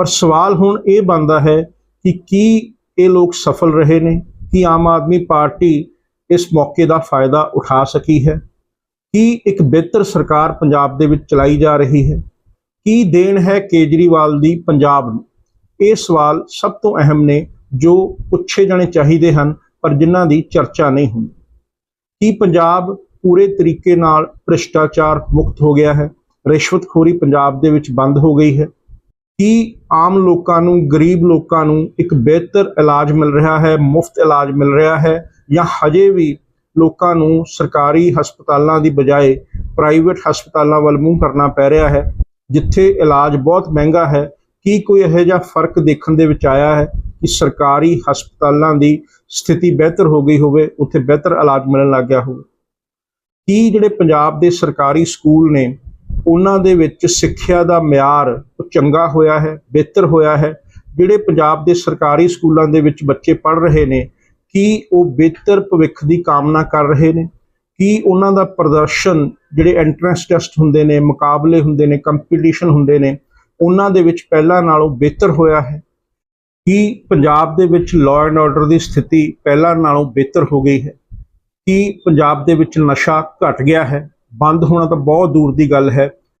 ਪਰ ਸਵਾਲ ਹੁਣ ਇਹ ਬਣਦਾ ਹੈ ਕਿ ਕੀ ਇਹ ਲੋਕ ਸਫਲ ਰਹੇ ਨੇ? ਕੀ ਆਮ ਆਦਮੀ ਪਾਰਟੀ ਇਸ ਮੌਕੇ ਦਾ ਫਾਇਦਾ ਉਠਾ ਸਕੀ ਹੈ? ਕੀ ਇੱਕ ਬਿਹਤਰ ਸਰਕਾਰ ਪੰਜਾਬ ਦੇ ਵਿੱਚ ਚਲਾਈ ਜਾ ਰਹੀ ਹੈ? ਕੀ ਦੇਣ ਹੈ ਕੇਜਰੀਵਾਲ ਦੀ ਪੰਜਾਬ ਨੂੰ? ਇਹ ਸਵਾਲ ਸਭ ਤੋਂ ਅਹਿਮ ਨੇ ਜੋ ਪੁੱਛੇ ਜਾਣੇ ਚਾਹੀਦੇ ਹਨ, ਪਰ ਜਿਨ੍ਹਾਂ ਦੀ ਚਰਚਾ ਨਹੀਂ ਹੁੰਦੀ। ਕੀ ਪੰਜਾਬ ਪੂਰੇ ਤਰੀਕੇ ਨਾਲ ਭ੍ਰਿਸ਼ਟਾਚਾਰ ਮੁਕਤ ਹੋ ਗਿਆ ਹੈ? ਰਿਸ਼ਵਤਖੋਰੀ ਪੰਜਾਬ ਦੇ ਵਿੱਚ ਬੰਦ ਹੋ ਗਈ ਹੈ। ਕੀ ਆਮ ਲੋਕਾਂ ਨੂੰ, ਗਰੀਬ ਲੋਕਾਂ ਨੂੰ ਇੱਕ ਬਿਹਤਰ ਇਲਾਜ ਮਿਲ ਰਿਹਾ ਹੈ, ਮੁਫਤ ਇਲਾਜ ਮਿਲ ਰਿਹਾ ਹੈ ਜਾਂ ਹਜੇ ਵੀ ਲੋਕਾਂ ਨੂੰ ਸਰਕਾਰੀ ਹਸਪਤਾਲਾਂ ਦੀ ਬਜਾਏ ਪ੍ਰਾਈਵੇਟ ਹਸਪਤਾਲਾਂ ਵੱਲ ਮੂੰਹ ਕਰਨਾ ਪੈ ਰਿਹਾ ਹੈ, ਜਿੱਥੇ ਇਲਾਜ ਬਹੁਤ ਮਹਿੰਗਾ ਹੈ। ਕੀ ਕੋਈ ਇਹੋ ਜਿਹਾ ਫ਼ਰਕ ਦੇਖਣ ਦੇ ਵਿੱਚ ਆਇਆ ਹੈ ਕਿ ਸਰਕਾਰੀ ਹਸਪਤਾਲਾਂ ਦੀ ਸਥਿਤੀ ਬਿਹਤਰ ਹੋ ਗਈ ਹੋਵੇ, ਉੱਥੇ ਬਿਹਤਰ ਇਲਾਜ ਮਿਲਣ ਲੱਗ ਗਿਆ ਹੋਵੇ? ਕੀ ਜਿਹੜੇ ਪੰਜਾਬ ਦੇ ਸਰਕਾਰੀ ਸਕੂਲ ਨੇ ਉਹਨਾਂ ਦੇ ਵਿੱਚ ਸਿੱਖਿਆ ਦਾ ਮਿਆਰ ਚੰਗਾ ਹੋਇਆ ਹੈ, ਬਿਹਤਰ ਹੋਇਆ ਹੈ। ਜਿਹੜੇ ਪੰਜਾਬ ਦੇ ਸਰਕਾਰੀ ਸਕੂਲਾਂ ਦੇ ਵਿੱਚ ਬੱਚੇ ਪੜ੍ਹ ਰਹੇ ਨੇ, ਕੀ ਉਹ ਬਿਹਤਰ ਭਵਿੱਖ ਦੀ ਕਾਮਨਾ ਕਰ ਰਹੇ ਨੇ? ਕੀ ਉਹਨਾਂ ਦਾ ਪ੍ਰਦਰਸ਼ਨ ਜਿਹੜੇ ਐਂਟਰੈਂਸ ਟੈਸਟ ਹੁੰਦੇ ਨੇ, ਮੁਕਾਬਲੇ ਹੁੰਦੇ ਨੇ ਕੰਪੀਟੀਸ਼ਨ ਹੁੰਦੇ ਨੇ, ਉਹਨਾਂ ਦੇ ਵਿੱਚ ਪਹਿਲਾਂ ਨਾਲੋਂ ਬਿਹਤਰ ਹੋਇਆ ਹੈ? ਕੀ ਪੰਜਾਬ ਦੇ ਵਿੱਚ ਲਾਅ ਐਂਡ ਆਰਡਰ ਦੀ ਸਥਿਤੀ ਪਹਿਲਾਂ ਨਾਲੋਂ ਬਿਹਤਰ ਹੋ ਗਈ ਹੈ? ਕੀ ਪੰਜਾਬ ਦੇ ਵਿੱਚ ਨਸ਼ਾ ਘਟ ਗਿਆ ਹੈ? ਬੰਦ ਹੋਣਾ ਤਾਂ ਬਹੁਤ ਦੂਰ ਦੀ ਗੱਲ ਹੈ।